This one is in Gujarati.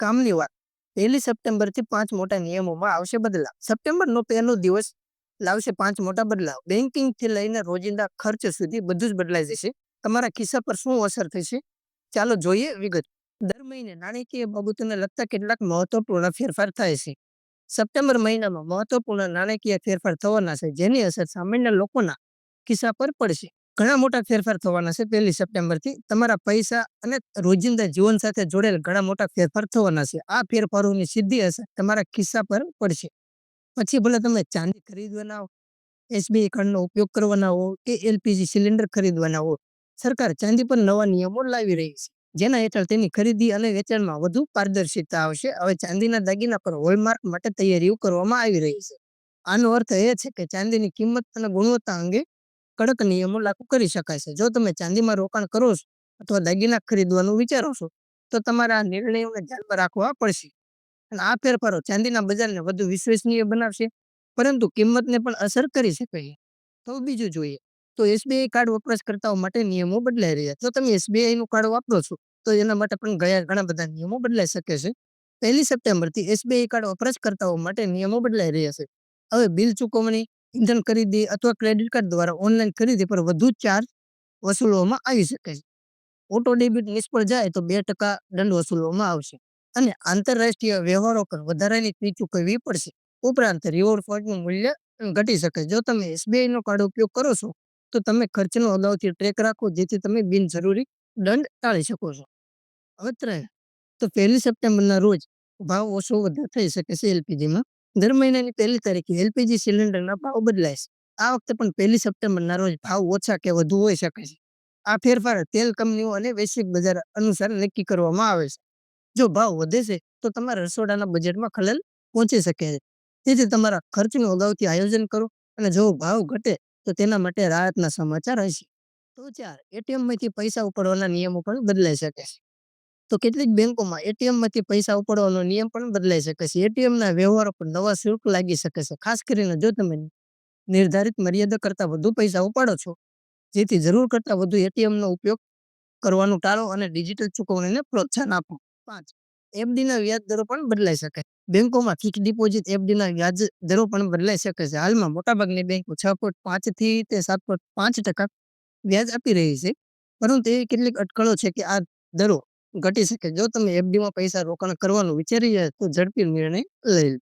કામની વાત. પહેલી સપ્ટેમ્બરથી પાંચ મોટા નિયમોમાં આવશે બદલાવ. સપ્ટેમ્બરનો પહેલો દિવસ લાવશે પાંચ મોટા બદલાવ. બેન્કિંગથી લઈને રોજિંદા ખર્ચ સુધી બધું જ બદલાઈ જશે. તમારા ખિસ્સા પર શું અસર થશે? ચાલો જોઈએ વિગત. દર મહિને નાણાકીય બાબતોને લગતા કેટલાક મહત્વપૂર્ણ ફેરફાર થાય છે. સપ્ટેમ્બર મહિનામાં મહત્વપૂર્ણ નાણાકીય ફેરફાર થવાના છે, જેની અસર સામાન્ય લોકોના ખિસ્સા પર પડશે. ઘણા મોટા ફેરફાર થવાના છે પહેલી સપ્ટેમ્બરથી. તમારા પૈસા અને રોજિંદા જીવન સાથે જોડેલ ઘણા મોટા ફેરફાર થવાના છે. આ ફેરફારોની સીધી અસર તમારા ખિસ્સા પર પડશે. પછી ભલે તમે ચાંદી ખરીદવાના હો, એસબીઆઈ કાર્ડનો ઉપયોગ કરવાના હો કે એલપીજી સિલિન્ડર ખરીદવાના હો, સરકાર ચાંદી પર નવા નિયમો લાવી રહી છે. જેના હેઠળ તેની ખરીદી અને વેચાણમાં વધુ પારદર્શિતા આવશે. હવે ચાંદીના દાગીના પર હોલમાર્ક માટે તૈયારીઓ કરવામાં આવી રહી છે. આનો અર્થ એ છે કે ચાંદીની કિંમત અને ગુણવત્તા અંગે કડક નિયમો લાગુ કરી શકાય છે. જો તમે ચાંદીમાં રોકાણ કરો છો અથવા દાગીના ખરીદવાનું વિચારો છો, તો તમારા આ નિર્ણયોને ધ્યાનમાં રાખવા પડશે. અને આ ફેરફારો ચાંદીના બજારને વધુ વિશ્વસનીય બનાવશે, પરંતુ કિંમતને પણ અસર કરી શકે છે. તો બીજું જોઈએ, તો એસબીઆઈ કાર્ડ વપરાશકર્તાઓ માટે નિયમો બદલાઈ રહ્યા જો તમે એસબીઆઈ નું કાર્ડ વાપરો છો, તો એના માટે પણ ગયા ઘણા બધા નિયમો બદલાઈ શકે છે. પહેલી સપ્ટેમ્બરથી એસબીઆઈ કાર્ડ વપરાશકર્તાઓ માટે નિયમો બદલાઈ રહ્યા છે. હવે બિલ ચૂકવણી ઇંધણ ખરીદી અથવા ક્રેડિટ કાર્ડ દ્વારા ઓનલાઈન ખરીદી પર વધુ ચાર્જ વસૂલવામાં આવી શકે છે. ઓટો ડેબિટ નિષ્ફળ જાય તો બે ટકા દંડ વસૂલવામાં આવશે અને આંતરરાષ્ટ્રીય વ્યવહારો પર વધારાની ફી ચૂકવવી પડશે. ઉપરાંત રિવોર્ડ પોઈન્ટનું મૂલ્ય ઘટી શકે. જો તમે એસબીઆઈ નો કાર્ડ ઉપયોગ કરો છો, તો તમે ખર્ચનો અગાઉથી ટ્રેક રાખો, જેથી તમે બિનજરૂરી દંડ ટાળી શકો છો. હવે ત્રણ, તો પહેલી સપ્ટેમ્બરના રોજ ભાવ ઓછો વધારે થઈ શકે છે એલપીજીમાં દર મહિનાની પહેલી તારીખે એલપીજી સિલિન્ડરના ભાવ બદલાય છે. આ વખતે પણ પહેલી સપ્ટેમ્બરના રોજ ભાવ ઓછા કે વધુ હોઈ શકે છે. આ ફેરફાર તેલ કંપનીઓ અને વૈશ્વિક બજાર અનુસાર નક્કી કરવામાં આવે છે. જો ભાવ વધે છે, તો તમારા રસોડાના બજેટમાં ખલેલ પહોંચી શકે છે. તેથી તમારા ખર્ચનું અગાઉથી આયોજન કરો અને જો ભાવ ઘટે, તો તેના માટે રાહતના સમાચાર હશે. તો ચાર એટીએમમાંથી પૈસા ઉપાડવાના નિયમો પણ બદલાઈ શકે છે. તો કેટલીક બેંકોમાં એટીએમમાંથી પૈસા ઉપાડવાનો નિયમ પણ બદલાઈ શકે છે. એટીએમ ના વ્યવહારો પર નવા શુલ્ક લાગી શકે છે. ખાસ કરીને જો તમે નિર્ધારિત મર્યાદા કરતા વધુ પૈસા ઉપાડો છો, જેથી જરૂર કરતા વધુ એટીએમ નો ઉપયોગ કરવાનું ટાળો અને ડિજિટલ ચૂકવણીને પ્રોત્સાહન આપો. પાંચ એફડી ના વ્યાજ દરો પણ બદલાઈ શકે. બેંકોમાં ફિક્સ ડિપોઝિટ એફડી ના વ્યાજ દરો પણ બદલાઈ શકે છે. હાલમાં મોટાભાગની બેંકો છ પોઈન્ટ પાંચથી તે સાત પોઈન્ટ પાંચ ટકા વ્યાજ આપી રહી છે. પરંતુ એવી કેટલીક અટકળો છે કે આ દરો ઘટી શકે જો તમે એફડીમાં પૈસા રોકાણ કરવાનું વિચારી રહ્યા તો ઝડપી નિર્ણય લઈ લો.